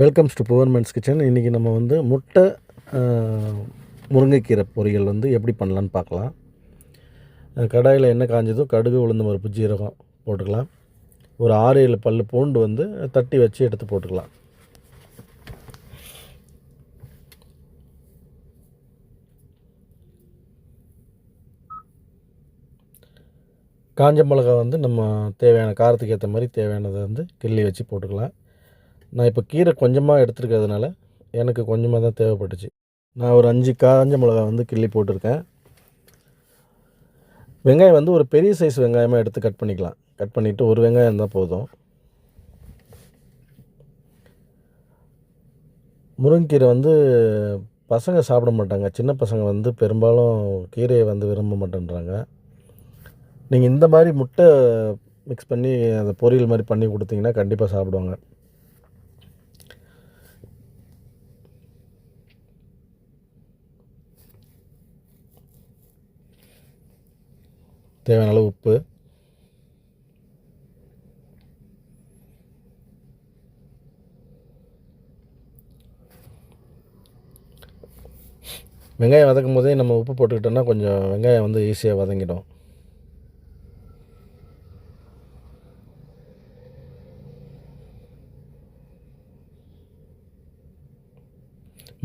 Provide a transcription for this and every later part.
Welcomes to பவர்மெண்ட்ஸ் kitchen இன்றைக்கி நம்ம வந்து முட்டை முருங்கைக்கீரை பொரியல் வந்து எப்படி பண்ணலான்னு பார்க்கலாம். கடாயில் என்ன காஞ்சதோ கடுகு உளுந்து மறுப்பு ஜீரகம் போட்டுக்கலாம். ஒரு ஆறு ஏழு பல் பூண்டு வந்து தட்டி வச்சு எடுத்து போட்டுக்கலாம். காஞ்ச மிளகா வந்து நம்ம தேவையான காரத்துக்கு ஏற்ற மாதிரி தேவையானதை வந்து கிள்ளி வச்சு போட்டுக்கலாம். நான் இப்போ கீரை கொஞ்சமாக எடுத்துருக்கிறதுனால எனக்கு கொஞ்சமாக தான் தேவைப்பட்டுச்சு. நான் ஒரு அஞ்சு காஞ்ச மிளகா வந்து கிள்ளி போட்டிருக்கேன். வெங்காயம் வந்து ஒரு பெரிய சைஸ் வெங்காயமாக எடுத்து கட் பண்ணிக்கலாம். கட் பண்ணிவிட்டு ஒரு வெங்காயம் இருந்தால் போதும். முருங்கீரை வந்து பசங்க சாப்பிட மாட்டாங்க. சின்ன பசங்க வந்து பெரும்பாலும் கீரையை வந்து விரும்ப மாட்டேன்றாங்க. நீங்கள் இந்த மாதிரி முட்டை மிக்ஸ் பண்ணி அந்த பொரியல் மாதிரி பண்ணி கொடுத்தீங்கன்னா கண்டிப்பாக சாப்பிடுவாங்க. தேவையான அளவு உப்பு. வெங்காயம் வதக்கும் போதே நம்ம உப்பு போட்டுக்கிட்டோம்னா கொஞ்சம் வெங்காயம் வந்து ஈஸியாக வதங்கிடும்.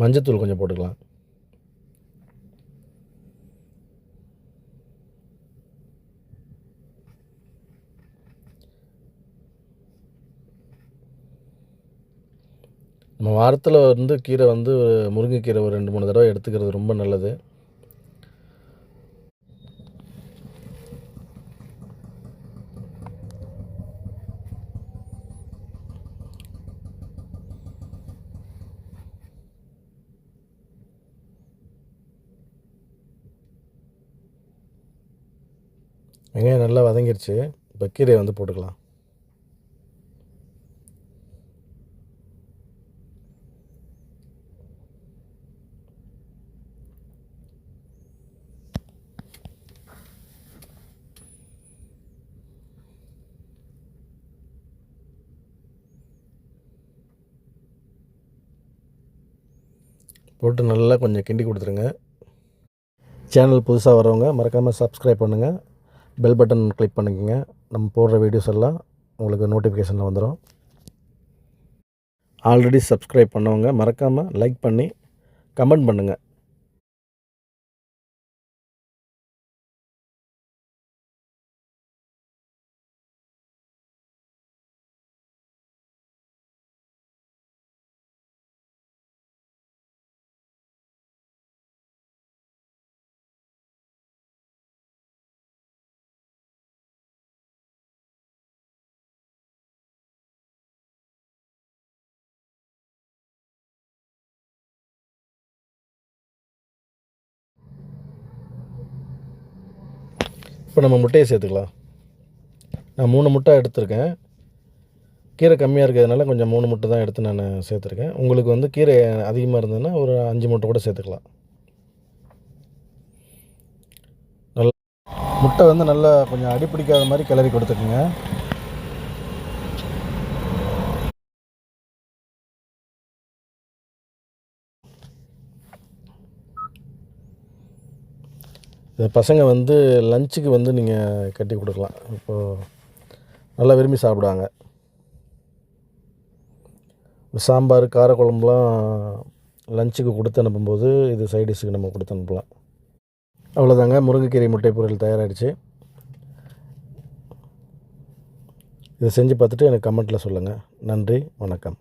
மஞ்சத்தூள் கொஞ்சம் போட்டுக்கலாம். நம்ம வாரத்தில் வந்து கீரை வந்து முருங்கைக்கீரை ஒரு ரெண்டு மூணு தடவை எடுத்துக்கிறது ரொம்ப நல்லது. வெங்காயம் நல்லா வதங்கிருச்சு. இப்போ கீரையை வந்து போட்டுக்கலாம். போட்டு நல்லா கொஞ்சம் கிண்டி கொடுத்துருங்க. சேனல் புதுசாக வரவங்க மறக்காமல் சப்ஸ்கிரைப் பண்ணுங்கள் பெல் பட்டன் கிளிக் பண்ணிக்கோங்க. நம்ம போடுற வீடியோஸ் எல்லாம் உங்களுக்கு நோட்டிஃபிகேஷனில் வந்துடும் ஆல்ரெடி சப்ஸ்கிரைப் பண்ணவங்க மறக்காமல் லைக் பண்ணி கமெண்ட் பண்ணுங்கள் இப்போ நம்ம முட்டையை சேர்த்துக்கலாம். நான் மூணு முட்டை எடுத்திருக்கேன். கீரை கம்மியாக இருக்கிறதுனால கொஞ்சம் மூணு முட்டை தான் எடுத்து நான் சேர்த்துருக்கேன். உங்களுக்கு வந்து கீரை அதிகமாக இருந்ததுன்னா ஒரு அஞ்சு முட்டை கூட சேர்த்துக்கலாம். நல்லா முட்டை வந்து நல்லா கொஞ்சம் அடி பிடிக்காத மாதிரி கிளறி கொடுத்துக்குங்க. இது பசங்க வந்து லஞ்சுக்கு வந்து நீங்கள் கட்டி கொடுக்கலாம். இப்போது நல்லா விரும்பி சாப்பிடுவாங்க. சாம்பார் காரக்குழம்புலாம் லஞ்சுக்கு கொடுத்து அனுப்பும்போது இது சைடிஷுக்கு நம்ம கொடுத்து அனுப்பலாம். அவ்வளோதாங்க முருங்கைக்கீரை முட்டை பொரியல் தயாராகிடுச்சு இதை செஞ்சு பார்த்துட்டு எனக்கு கமெண்ட்டில் சொல்லுங்கள் நன்றி. வணக்கம்.